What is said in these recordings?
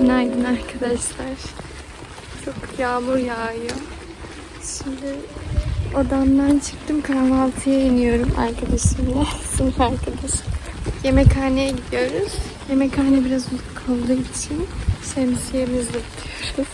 Günaydın arkadaşlar. Çok yağmur yağıyor. Şimdi odamdan çıktım kahvaltıya iniyorum arkadaşımla. Sınıf arkadaşım. Yemekhaneye gidiyoruz. Yemekhane biraz uzak olduğu için şemsiyemizle gidiyoruz.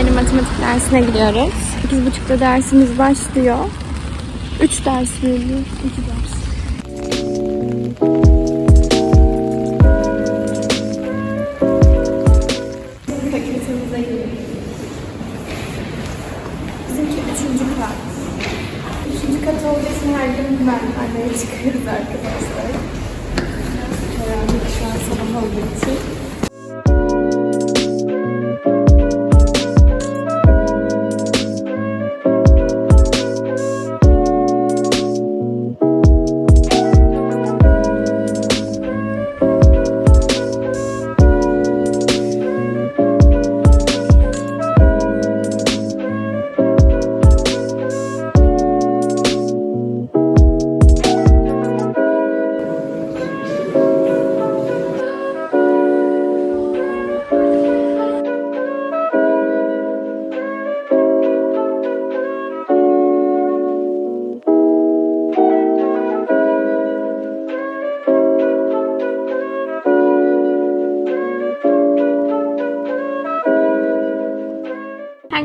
İleri matematik dersine gidiyoruz. 8.30'da dersimiz başlıyor. 3 ders veriyor. 2 ders. Fakültemize gidiyoruz. Bizimki 3. kat. 3. kat olduğu her gün merdivenlere çıkıyoruz arkadaşlar. Karanlık şu an sabah olduğu için.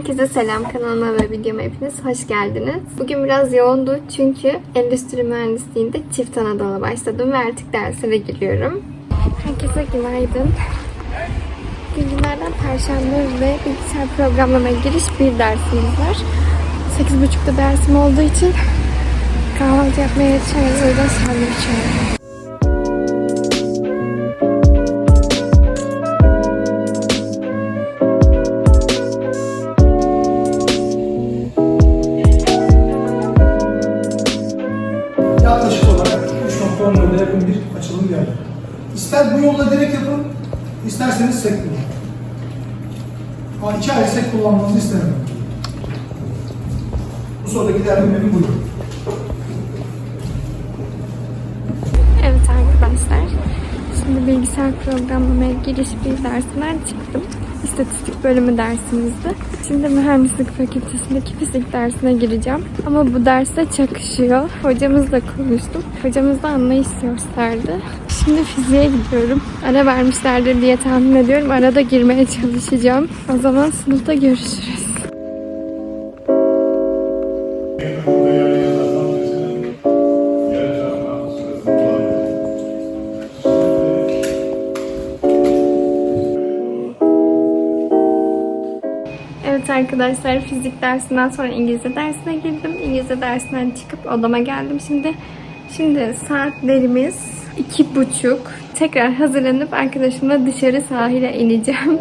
Herkese selam kanalıma ve videoma hepiniz hoş geldiniz. Bugün biraz yoğundu çünkü endüstri mühendisliğinde çift Anadolu'ya başladım ve artık derslere giriyorum. Herkese günaydın. Günlerden Perşembe ve bilgisayar programlamaya giriş bir dersimiz var. 8.30'da dersim olduğu için kahvaltı yapmaya yüzden sandviç yiyorum. Ama iki ay sek kullanmanızı istemiyorum. Bu sorudaki değerlendirmemi buyurun. Evet arkadaşlar. Şimdi bilgisayar programlamaya giriş bir dersinden çıktım. İstatistik bölümü dersimizdi. Şimdi mühendislik fakültesindeki fizik dersine gireceğim. Ama bu derste çakışıyor. Hocamızla konuştum. Hocamız da anlayış gösterdi. Şimdi fiziğe gidiyorum. Ara vermişlerdir diye tahmin ediyorum. Arada girmeye çalışacağım. O zaman sınıfta görüşürüz. Evet arkadaşlar fizik dersinden sonra İngilizce dersine girdim. İngilizce dersinden çıkıp odama geldim şimdi. Şimdi saatlerimiz iki buçuk. Tekrar hazırlanıp arkadaşımla dışarı sahile ineceğim.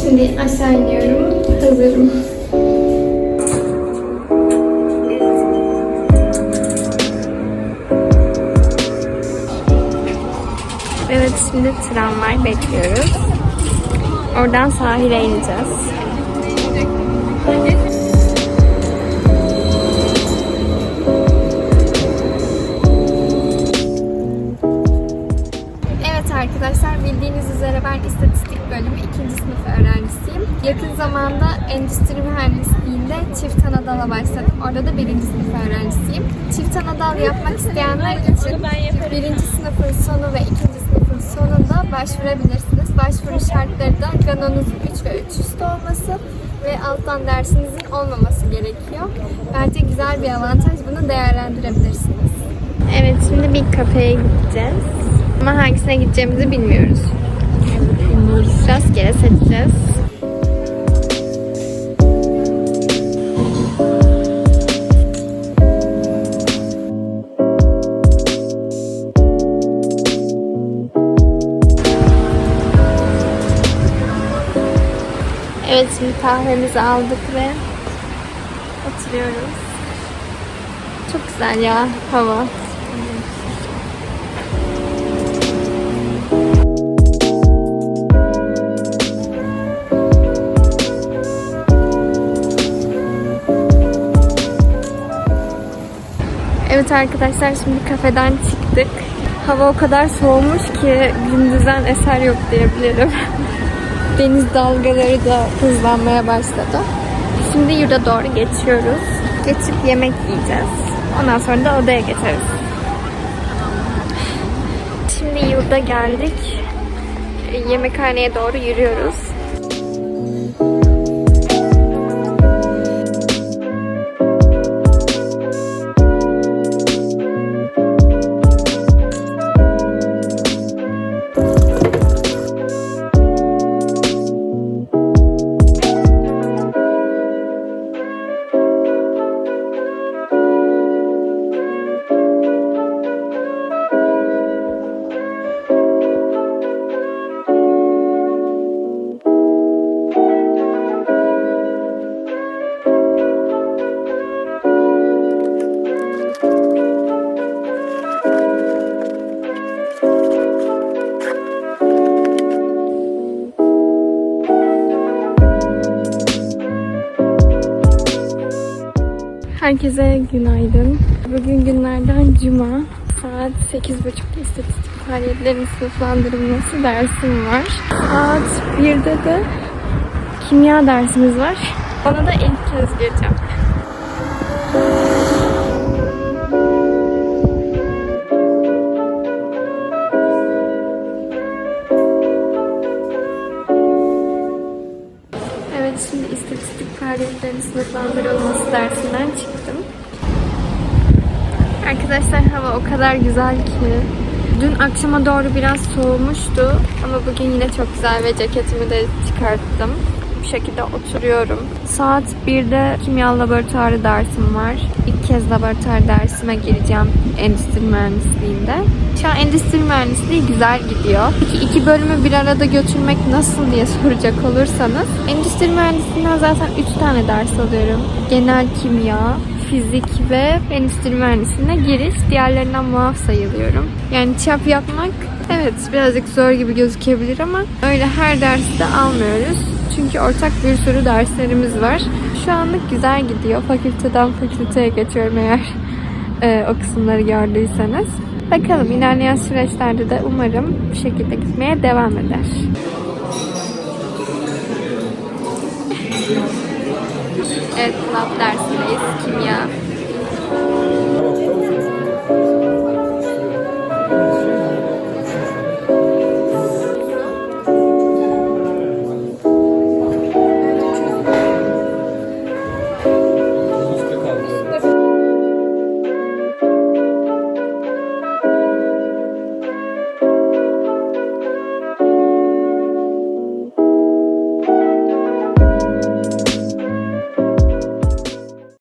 Şimdi aşağı iniyorum. Hazırım. Evet şimdi tramvay bekliyoruz. Oradan sahile ineceğiz. Evet arkadaşlar bildiğiniz üzere ben istatistik bölümü 2. sınıf öğrencisiyim. Yakın zamanda endüstri mühendisliğinde çift anadala başladım. Orada da 1. sınıf öğrencisiyim. Çift anadal yapmak isteyenler için 1. sınıfın sonu ve 2. sınıfın sonunda başvurabilirsiniz. Başvuru şartları da ganonuzun 3 ve 3 üstü olması ve alttan dersinizin olmaması gerekiyor. Bence güzel bir avantaj. Bunu değerlendirebilirsiniz. Evet şimdi bir kafeye gideceğiz. Ama hangisine gideceğimizi bilmiyoruz. Bilmiyoruz. Rastgele seçeceğiz. Evet şimdi kahvemizi aldık ve oturuyoruz. Çok güzel ya hava. Evet arkadaşlar şimdi kafeden çıktık. Hava o kadar soğumuş ki gündüzden eser yok diyebilirim. Deniz dalgaları da hızlanmaya başladı. Şimdi yurda doğru geçiyoruz. Geçip yemek yiyeceğiz. Ondan sonra da odaya geçeriz. Şimdi yurda geldik. Yemekhaneye doğru yürüyoruz. Herkese günaydın. Bugün günlerden cuma. Saat 8.30'da istatistik faaliyetlerin sınıflandırılması dersim var. Saat 1'de de kimya dersimiz var. Ona da ilk kez gireceğim. Evet şimdi istatistik faaliyetlerinin sınıflandırılması o kadar güzel ki. Dün akşama doğru biraz soğumuştu ama bugün yine çok güzel ve ceketimi de çıkarttım. Bu şekilde oturuyorum. Saat 1'de kimya laboratuvarı dersim var. İlk kez laboratuvar dersime gireceğim endüstri mühendisliğinde. Şu an endüstri mühendisliği güzel gidiyor. Peki iki bölümü bir arada götürmek nasıl diye soracak olursanız. Endüstri mühendisliğinden zaten 3 tane ders alıyorum. Genel kimya, fizik ve endüstri mühendisliğine giriş. Diğerlerinden muaf sayılıyorum. Yani çap yapmak evet birazcık zor gibi gözükebilir ama öyle her dersi de almıyoruz. Çünkü ortak bir sürü derslerimiz var. Şu anlık güzel gidiyor. Fakülteden fakülteye geçiyorum eğer e, o kısımları gördüyseniz. Bakalım ilerleyen süreçlerde de umarım bu şekilde gitmeye devam eder. Evet, lab dersindeyiz. Kimya.